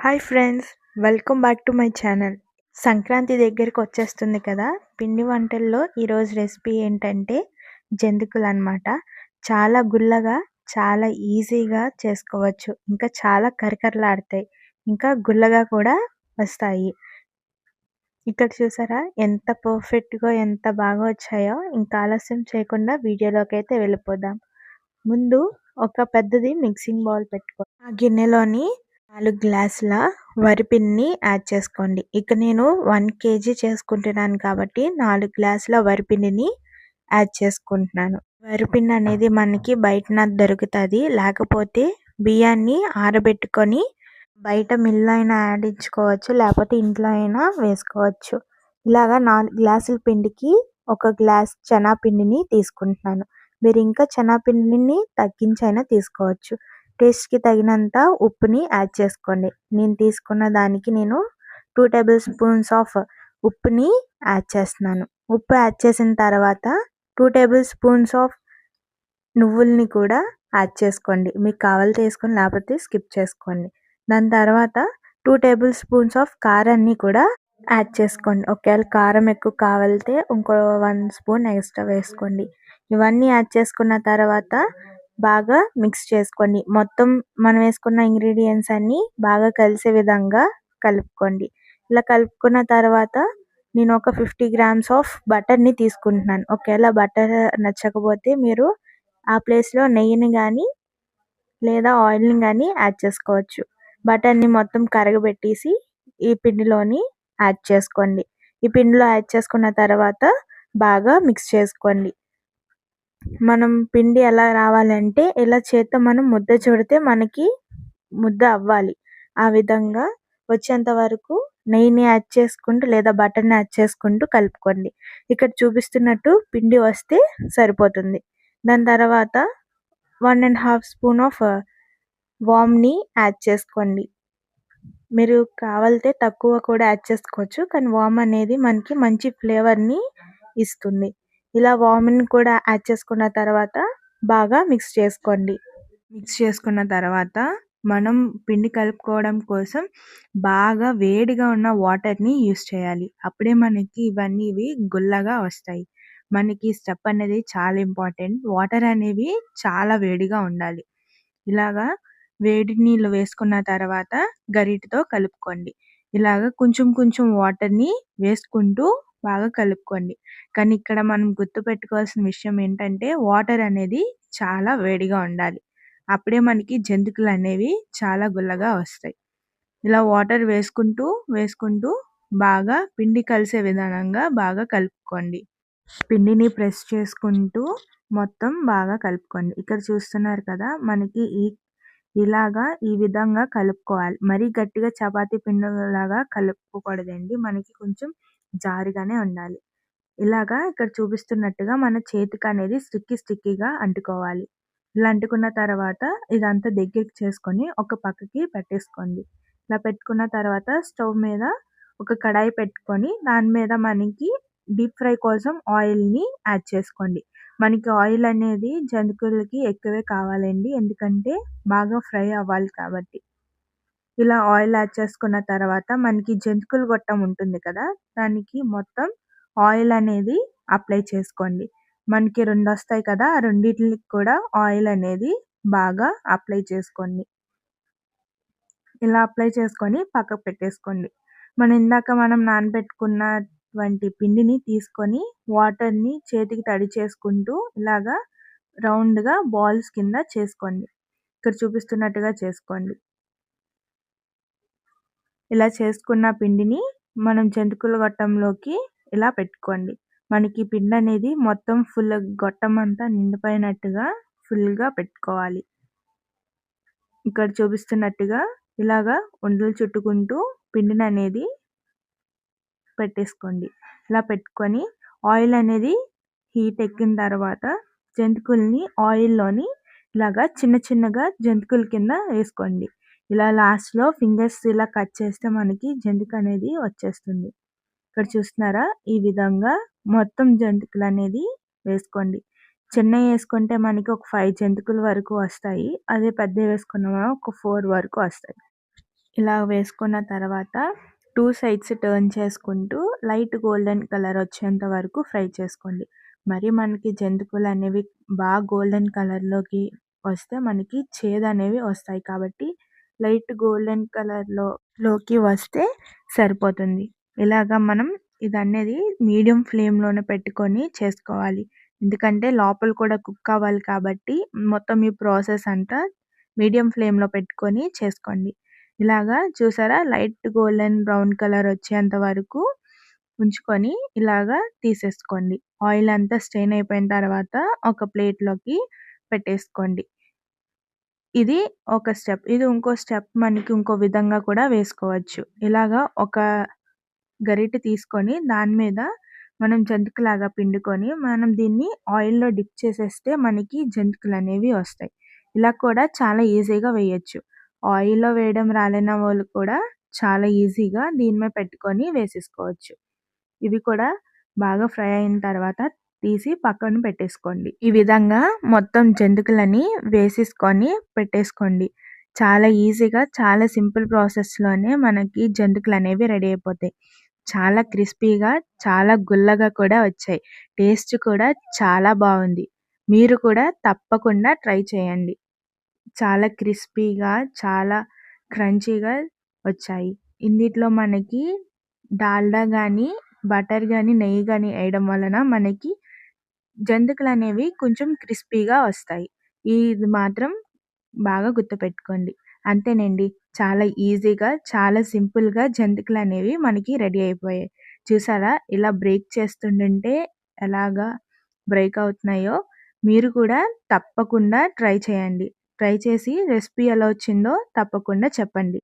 Hi friends welcome back to my channel. Sankranti దగ్గరికి వచ్చేస్తుంది కదా పిండి వంటల్లో ఈరోజు రెసిపీ ఏంటంటే జంతికలు అనమాట చాలా గుల్లగా చాలా ఈజీగా చేసుకోవచ్చు. ఇంకా చాలా కరకరలాడతాయి. ఇంకా గుల్లగా కూడా వస్తాయి. ఇక్కడ చూసారా ఎంత పర్ఫెక్ట్గా ఎంత బాగా వచ్చాయో ఇంకా ఆలస్యం చేయకుండా వీడియోలోకి అయితే వెళ్ళిపోదాం. ముందు ఒక పెద్దది మిక్సింగ్ బౌల్ పెట్టుకో ఆ గిన్నెలోని నాలుగు గ్లాసుల వరిపిండిని యాడ్ చేసుకోండి. ఇక నేను వన్ కేజీ చేసుకుంటున్నాను కాబట్టి నాలుగు గ్లాసుల వరిపిండిని యాడ్ చేసుకుంటున్నాను. వరిపిండి అనేది మనకి బయటన దొరుకుతుంది. లేకపోతే బియ్యాన్ని ఆరబెట్టుకొని బయట మిల్లు అయినా ఆడించుకోవచ్చు. లేకపోతే ఇంట్లో అయినా వేసుకోవచ్చు. ఇలాగా నాలుగు గ్లాసుల పిండికి ఒక గ్లాస్ పిండిని తీసుకుంటున్నాను. మీరు ఇంకా పిండిని తగ్గించైనా తీసుకోవచ్చు. టేస్ట్కి తగినంత ఉప్పుని యాడ్ చేసుకోండి. నేను తీసుకున్న దానికి నేను టూ టేబుల్ స్పూన్స్ ఆఫ్ ఉప్పుని యాడ్ చేస్తున్నాను. ఉప్పు యాడ్ చేసిన తర్వాత టూ టేబుల్ స్పూన్స్ ఆఫ్ నువ్వుల్ని కూడా యాడ్ చేసుకోండి. మీకు కావాలితే వేసుకొని లేకపోతే స్కిప్ చేసుకోండి. దాని తర్వాత టూ టేబుల్ స్పూన్స్ ఆఫ్ కారాన్ని కూడా యాడ్ చేసుకోండి. ఒకవేళ కారం ఎక్కువ కావాలితే ఇంకో వన్ స్పూన్ ఎక్స్ట్రా వేసుకోండి. ఇవన్నీ యాడ్ చేసుకున్న తర్వాత బాగా మిక్స్ చేసుకోండి. మొత్తం మనం వేసుకున్న ఇంగ్రీడియంట్స్ అన్ని బాగా కలిసే విధంగా కలుపుకోండి. ఇలా కలుపుకున్న తర్వాత నేను ఒక ఫిఫ్టీ గ్రామ్స్ ఆఫ్ బటర్ని తీసుకుంటున్నాను. ఒకవేళ బటర్ నచ్చకపోతే మీరు ఆ ప్లేస్లో నెయ్యిని కానీ లేదా ఆయిల్ని కానీ యాడ్ చేసుకోవచ్చు. బటర్ని మొత్తం కరగబెట్టేసి ఈ పిండిలోని యాడ్ చేసుకోండి. ఈ పిండిలో యాడ్ చేసుకున్న తర్వాత బాగా మిక్స్ చేసుకోండి. మనం పిండి ఎలా రావాలంటే ఇలా చేత్తో మనం ముద్ద చుడితే మనకి ముద్ద అవ్వాలి. ఆ విధంగా వచ్చేంత వరకు నెయ్యిని యాడ్ చేసుకుంటూ లేదా బటర్ని యాడ్ చేసుకుంటూ కలుపుకోండి. ఇక్కడ చూపిస్తున్నట్టు పిండి వస్తే సరిపోతుంది. దాని తర్వాత one and half spoon of వామ్ని add చేసుకోండి. మీరు కావాలితే తక్కువ కూడా యాడ్ చేసుకోవచ్చు. కానీ వామ్ అనేది మనకి మంచి ఫ్లేవర్ని ఇస్తుంది. ఇలా వామిన్ కూడా యాడ్ చేసుకున్న తర్వాత బాగా మిక్స్ చేసుకోండి. మిక్స్ చేసుకున్న తర్వాత మనం పిండి కలుపుకోవడం కోసం బాగా వేడిగా ఉన్న వాటర్ని యూస్ చేయాలి. అప్పుడే మనకి ఇవన్నీ ఇవి గుల్లగా వస్తాయి. మనకి స్టెప్ అనేది చాలా ఇంపార్టెంట్. వాటర్ అనేవి చాలా వేడిగా ఉండాలి. ఇలాగా వేడి నీళ్ళు వేసుకున్న తర్వాత గరిటతో కలుపుకోండి. ఇలాగ కొంచెం కొంచెం వాటర్ని వేసుకుంటూ బాగా కలుపుకోండి. కానీ ఇక్కడ మనం గుర్తుపెట్టుకోవాల్సిన విషయం ఏంటంటే వాటర్ అనేది చాలా వేడిగా ఉండాలి. అప్పుడే మనకి జంతికలు అనేవి చాలా గుల్లగా వస్తాయి. ఇలా వాటర్ వేసుకుంటూ వేసుకుంటూ బాగా పిండి కలిసే విధానంగా బాగా కలుపుకోండి. పిండిని ప్రెస్ చేసుకుంటూ మొత్తం బాగా కలుపుకోండి. ఇక్కడ చూస్తున్నారు కదా మనకి ఈ ఇలాగా ఈ విధంగా కలుపుకోవాలి. మరీ గట్టిగా చపాతీ పిండిలాగా కలుపుకోకూడదండి. మనకి కొంచెం జారుగానే ఉండాలి. ఇలాగా ఇక్కడ చూపిస్తున్నట్టుగా మన చేతికి అనేది స్టిక్కీ స్టిక్కీగా అంటుకోవాలి. ఇలా అంటుకున్న తర్వాత ఇదంతా దగ్గరికి చేసుకొని ఒక పక్కకి పెట్టేసుకోండి. ఇలా పెట్టుకున్న తర్వాత స్టవ్ మీద ఒక కడాయి పెట్టుకొని దాని మీద మనకి డీప్ ఫ్రై కోసం ఆయిల్ని యాడ్ చేసుకోండి. మనకి ఆయిల్ అనేది జంతికలకి ఎక్కువే కావాలండి. ఎందుకంటే బాగా ఫ్రై అవ్వాలి కాబట్టి. ఇలా ఆయిల్ యాడ్ చేసుకున్న తర్వాత మనకి జంతికలు గొట్టం ఉంటుంది కదా దానికి మొత్తం ఆయిల్ అనేది అప్లై చేసుకోండి. మనకి రెండు వస్తాయి కదా ఆ రెండింటికి కూడా ఆయిల్ అనేది బాగా అప్లై చేసుకోండి. ఇలా అప్లై చేసుకొని పక్కకు పెట్టేసుకోండి. మనం ఇందాక మనం నానబెట్టుకున్న వంటి పిండిని తీసుకొని వాటర్ని చేతికి తడి చేసుకుంటూ ఇలాగా రౌండ్గా బాల్స్ కింద చేసుకోండి. ఇక్కడ చూపిస్తున్నట్టుగా చేసుకోండి. ఇలా చేసుకున్న పిండిని మనం జంతికల గొట్టంలోకి ఇలా పెట్టుకోండి. మనకి పిండి అనేది మొత్తం ఫుల్ గొట్టం అంతా నిండిపోయినట్టుగా ఫుల్గా పెట్టుకోవాలి. ఇక్కడ చూపిస్తున్నట్టుగా ఇలాగా ఉండలు చుట్టుకుంటూ పిండిని అనేది పెట్టేసుకోండి. ఇలా పెట్టుకొని ఆయిల్ అనేది హీట్ ఎక్కిన తర్వాత జంతికల్ని ఆయిల్లోని ఇలాగా చిన్న చిన్నగా జంతికల కింద వేసుకోండి. ఇలా లాస్ట్లో ఫింగర్స్ ఇలా కట్ చేస్తే మనకి జంతిక అనేది వచ్చేస్తుంది. ఇక్కడ చూస్తున్నారా? ఈ విధంగా మొత్తం జంతికలు అనేది వేసుకోండి. చిన్నవి వేసుకుంటే మనకి ఒక ఫైవ్ జంతికల వరకు వస్తాయి. అదే పెద్దవి వేసుకున్నామో ఒక ఫోర్ వరకు వస్తాయి. ఇలా వేసుకున్న తర్వాత టూ సైడ్స్ టర్న్ చేసుకుంటూ లైట్ గోల్డెన్ కలర్ వచ్చేంత వరకు ఫ్రై చేసుకోండి. మరి మనకి జంతికలు అనేవి బాగా గోల్డెన్ కలర్లోకి వస్తే మనకి చేదు అనేవి వస్తాయి కాబట్టి లైట్ గోల్డెన్ కలర్లో లోకి వస్తే సరిపోతుంది. ఇలాగా మనం ఇది అనేది మీడియం ఫ్లేమ్లోనే పెట్టుకొని చేసుకోవాలి. ఎందుకంటే లోపల కూడా కుక్ అవ్వాలి కాబట్టి మొత్తం ఈ ప్రాసెస్ అంతా మీడియం ఫ్లేమ్లో పెట్టుకొని చేసుకోండి. ఇలాగా చూసారా? లైట్ గోల్డెన్ బ్రౌన్ కలర్ వచ్చేంత వరకు ఉంచుకొని ఇలాగా తీసేసుకోండి. ఆయిల్ అంతా స్టెయిన్ అయిపోయిన తర్వాత ఒక ప్లేట్లోకి పెట్టేసుకోండి. ఇది ఒక స్టెప్. ఇది ఇంకో స్టెప్ మనకి ఇంకో విధంగా కూడా వేసుకోవచ్చు. ఇలాగా ఒక గరిటె తీసుకొని దాని మీద మనం జంతికలాగా పిండుకొని మనం దీన్ని ఆయిల్లో డిప్ చేసేస్తే మనకి జంతికలు అనేవి వస్తాయి. ఇలా కూడా చాలా ఈజీగా వేయచ్చు. ఆయిల్లో వేయడం రాలేన వాళ్ళు కూడా చాలా ఈజీగా దీని మీద పెట్టుకొని వేసేసుకోవచ్చు. ఇవి కూడా బాగా ఫ్రై అయిన తర్వాత తీసి పక్కన పెట్టేసుకోండి. ఈ విధంగా మొత్తం జంతికలని వేసేసుకొని పెట్టేసుకోండి. చాలా ఈజీగా చాలా సింపుల్ ప్రాసెస్లోనే మనకి జంతికలు అనేవి రెడీ అయిపోతాయి. చాలా క్రిస్పీగా చాలా గుల్లగా కూడా వచ్చాయి. టేస్ట్ కూడా చాలా బాగుంది. మీరు కూడా తప్పకుండా ట్రై చేయండి. చాలా క్రిస్పీగా చాలా క్రంచీగా వచ్చాయి. ఇందులో మనకి డాల్డా కానీ బటర్ కానీ నెయ్యి కానీ వేయడం వలన మనకి జంతికలు అనేవి కొంచెం క్రిస్పీగా వస్తాయి. ఇది మాత్రం బాగా గుర్తుపెట్టుకోండి. అంతేనండి చాలా ఈజీగా చాలా సింపుల్గా జంతికలు అనేవి మనకి రెడీ అయిపోయాయి. చూసారా ఇలా బ్రేక్ చేస్తుంటే ఎలాగా బ్రేక్ అవుతున్నాయో మీరు కూడా తప్పకుండా ట్రై చేయండి. ట్రై చేసి రెసిపీ ఎలా వచ్చిందో తప్పకుండా చెప్పండి.